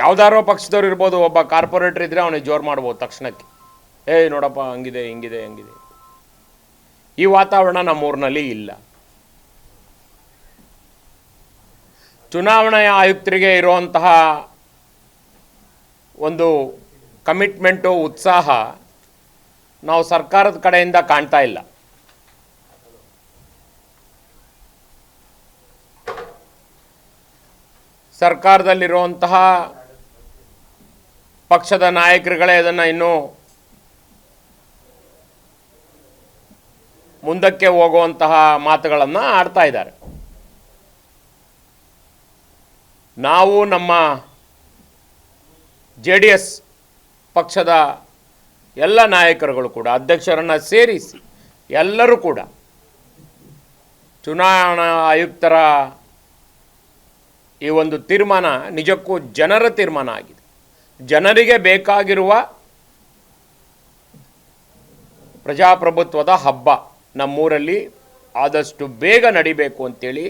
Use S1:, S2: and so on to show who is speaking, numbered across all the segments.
S1: ಯಾವ್ದಾರೋ ಪಕ್ಷದವ್ರು ಇರ್ಬೋದು, ಒಬ್ಬ ಕಾರ್ಪೊರೇಟರ್ ಇದ್ದರೆ ಅವನಿಗೆ ಜೋರು ಮಾಡ್ಬೋದು ತಕ್ಷಣಕ್ಕೆ. ಏಯ್ ನೋಡಪ್ಪ, ಹಂಗಿದೆ, ಹಿಂಗಿದೆ, ಹಂಗಿದೆ. ಈ ವಾತಾವರಣ ನಮ್ಮೂರಿನಲ್ಲಿ ಇಲ್ಲ. ಚುನಾವಣೆಯ ಆಯುಕ್ತರಿಗೆ ಇರುವಂತಹ ಒಂದು ಕಮಿಟ್ಮೆಂಟು ಉತ್ಸಾಹ ನಾವು ಸರ್ಕಾರದ ಕಡೆಯಿಂದ ಕಾಣ್ತಾ ಇಲ್ಲ. ಸರ್ಕಾರದಲ್ಲಿರುವಂತಹ ಪಕ್ಷದ ನಾಯಕರುಗಳೇ ಇದನ್ನು ಇನ್ನೂ ಮುಂದಕ್ಕೆ ಹೋಗುವಂತಹ ಮಾತುಗಳನ್ನು ಆಡ್ತಾ ಇದ್ದಾರೆ. ನಾವು ನಮ್ಮ ಜೆ ಡಿ ಎಸ್ ಪಕ್ಷದ ಎಲ್ಲ ನಾಯಕರುಗಳು ಕೂಡ, ಅಧ್ಯಕ್ಷರನ್ನು ಸೇರಿಸಿ ಎಲ್ಲರೂ ಕೂಡ ಚುನಾವಣಾ ಆಯುಕ್ತರ ಈ ಒಂದು ತೀರ್ಮಾನ ನಿಜಕ್ಕೂ ಜನರ ತೀರ್ಮಾನ ಆಗಿದೆ. ಜನರಿಗೆ ಬೇಕಾಗಿರುವ ಪ್ರಜಾಪ್ರಭುತ್ವದ ಹಬ್ಬ. ನಮ್ಮೂರಲ್ಲಿ ಆದಷ್ಟು ಬೇಗ ನಡಿಬೇಕು ಅಂತೇಳಿ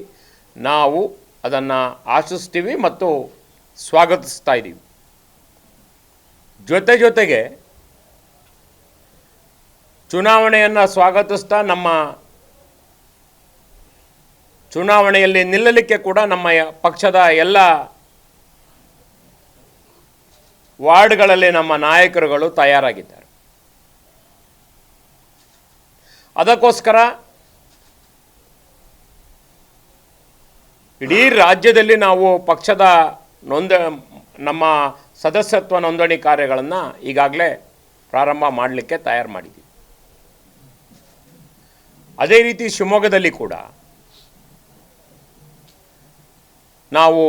S1: ನಾವು ಅದನ್ನು ಆಶಿಸ್ತೀವಿ ಮತ್ತು ಸ್ವಾಗತಿಸ್ತಾ ಇದ್ದೀವಿ. ಜೊತೆ ಜೊತೆಗೆ ಚುನಾವಣೆಯನ್ನು ಸ್ವಾಗತಿಸ್ತಾ ನಮ್ಮ ಚುನಾವಣೆಯಲ್ಲಿ ನಿಲ್ಲಲಿಕ್ಕೆ ಕೂಡ ನಮ್ಮ ಪಕ್ಷದ ಎಲ್ಲ ವಾರ್ಡ್ಗಳಲ್ಲಿ ನಮ್ಮ ನಾಯಕರುಗಳು ತಯಾರಾಗಿದ್ದಾರೆ. ಅದಕ್ಕೋಸ್ಕರ ಇಡೀ ರಾಜ್ಯದಲ್ಲಿ ನಾವು ಪಕ್ಷದ ನೋಂದ, ನಮ್ಮ ಸದಸ್ಯತ್ವ ನೋಂದಣಿ ಕಾರ್ಯಗಳನ್ನು ಈಗಾಗಲೇ ಪ್ರಾರಂಭ ಮಾಡಲಿಕ್ಕೆ ತಯಾರು ಮಾಡಿದ್ದೀವಿ. ಅದೇ ರೀತಿ ಶಿವಮೊಗ್ಗದಲ್ಲಿ ಕೂಡ ನಾವು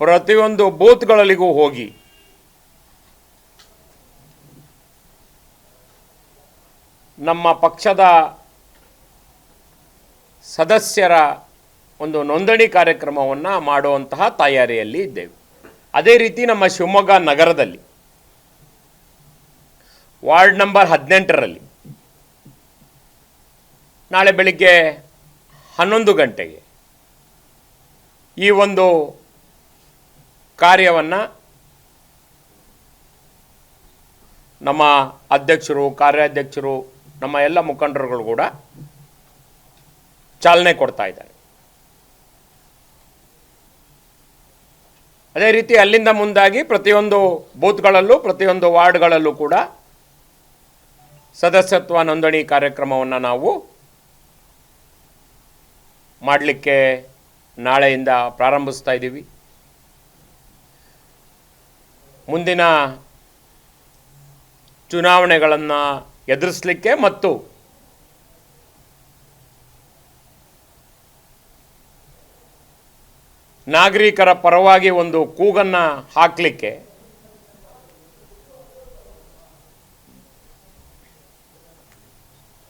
S1: ಪ್ರತಿಯೊಂದು ಬೂತ್ಗಳಲ್ಲಿಗೂ ಹೋಗಿ. ನಮ್ಮ ಪಕ್ಷದ ಸದಸ್ಯರ ಒಂದು ನೋಂದಣಿ ಕಾರ್ಯಕ್ರಮವನ್ನು ಮಾಡುವಂತಹ ತಯಾರಿಯಲ್ಲಿ ಇದ್ದೇವೆ. ಅದೇ ರೀತಿ ನಮ್ಮ ಶಿವಮೊಗ್ಗ ನಗರದಲ್ಲಿ ವಾರ್ಡ್ ನಂಬರ್ ಹದಿನೆಂಟರಲ್ಲಿ ನಾಳೆ ಬೆಳಿಗ್ಗೆ ಹನ್ನೊಂದು ಗಂಟೆಗೆ ಈ ಒಂದು ಕಾರ್ಯವನ್ನು ನಮ್ಮ ಅಧ್ಯಕ್ಷರು, ಕಾರ್ಯಾಧ್ಯಕ್ಷರು, ನಮ್ಮ ಎಲ್ಲ ಮುಖಂಡರುಗಳು ಕೂಡ ಚಾಲನೆ ಕೊಡ್ತಾ ಇದ್ದಾರೆ. ಅದೇ ರೀತಿ ಅಲ್ಲಿಂದ ಮುಂದಾಗಿ ಪ್ರತಿಯೊಂದು ಬೂತ್ಗಳಲ್ಲೂ, ಪ್ರತಿಯೊಂದು ವಾರ್ಡ್ಗಳಲ್ಲೂ ಕೂಡ ಸದಸ್ಯತ್ವ ನೋಂದಣಿ ಕಾರ್ಯಕ್ರಮವನ್ನು ನಾವು ಮಾಡಲಿಕ್ಕೆ ನಾಳೆಯಿಂದ ಪ್ರಾರಂಭಿಸ್ತಾ ಇದ್ದೀವಿ. ಮುಂದಿನ ಚುನಾವಣೆಗಳನ್ನು ಎದುರಿಸಲಿಕ್ಕೆ ಮತ್ತು ನಾಗರಿಕರ ಪರವಾಗಿ ಒಂದು ಕೂಗನ್ನು ಹಾಕಲಿಕ್ಕೆ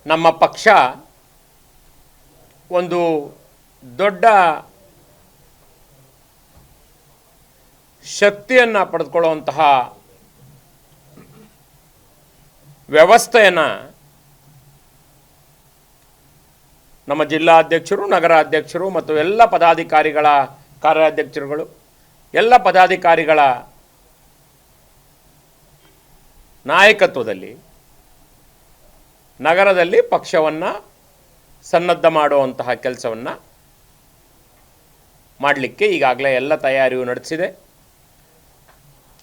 S1: ನಮ್ಮ ಪಕ್ಷ ಒಂದು ದೊಡ್ಡ ಶಕ್ತಿಯನ್ನು ಪಡೆದುಕೊಳ್ಳುವಂತಹ ವ್ಯವಸ್ಥೆಯನ್ನು ನಮ್ಮ ಜಿಲ್ಲಾಧ್ಯಕ್ಷರು, ನಗರಾಧ್ಯಕ್ಷರು ಮತ್ತು ಎಲ್ಲ ಪದಾಧಿಕಾರಿಗಳ ಕಾರ್ಯಾಧ್ಯಕ್ಷರುಗಳು, ಎಲ್ಲ ಪದಾಧಿಕಾರಿಗಳ ನಾಯಕತ್ವದಲ್ಲಿ, ನಗರದಲ್ಲಿ ಪಕ್ಷವನ್ನು ಸನ್ನದ್ಧ ಮಾಡುವಂತಹ ಕೆಲಸವನ್ನು ಮಾಡಲಿಕ್ಕೆ ಈಗಾಗಲೇ ಎಲ್ಲ ತಯಾರಿಯು ನಡೆಸಿದೆ.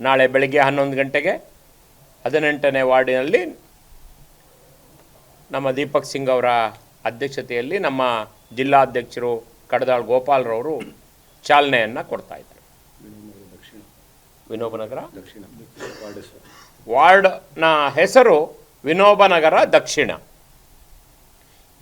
S1: ನಾಳೆ ಬೆಳಗ್ಗೆ ಹನ್ನೊಂದು ಗಂಟೆಗೆ ಹದಿನೆಂಟನೇ ವಾರ್ಡಿನಲ್ಲಿ ನಮ್ಮ ದೀಪಕ್ ಸಿಂಗ್ ಅವರ ಅಧ್ಯಕ್ಷತೆಯಲ್ಲಿ ನಮ್ಮ ಜಿಲ್ಲಾಧ್ಯಕ್ಷರು ಕಡದಾಳ್ ಗೋಪಾಲ್ರವರು ಚಾಲನೆಯನ್ನು ಕೊಡ್ತಾ ಇದ್ದಾರೆ. ವಿನೋಬನಗರ
S2: ದಕ್ಷಿಣ.
S1: ವಾರ್ಡ್ನ ಹೆಸರು ವಿನೋಬನಗರ ದಕ್ಷಿಣ.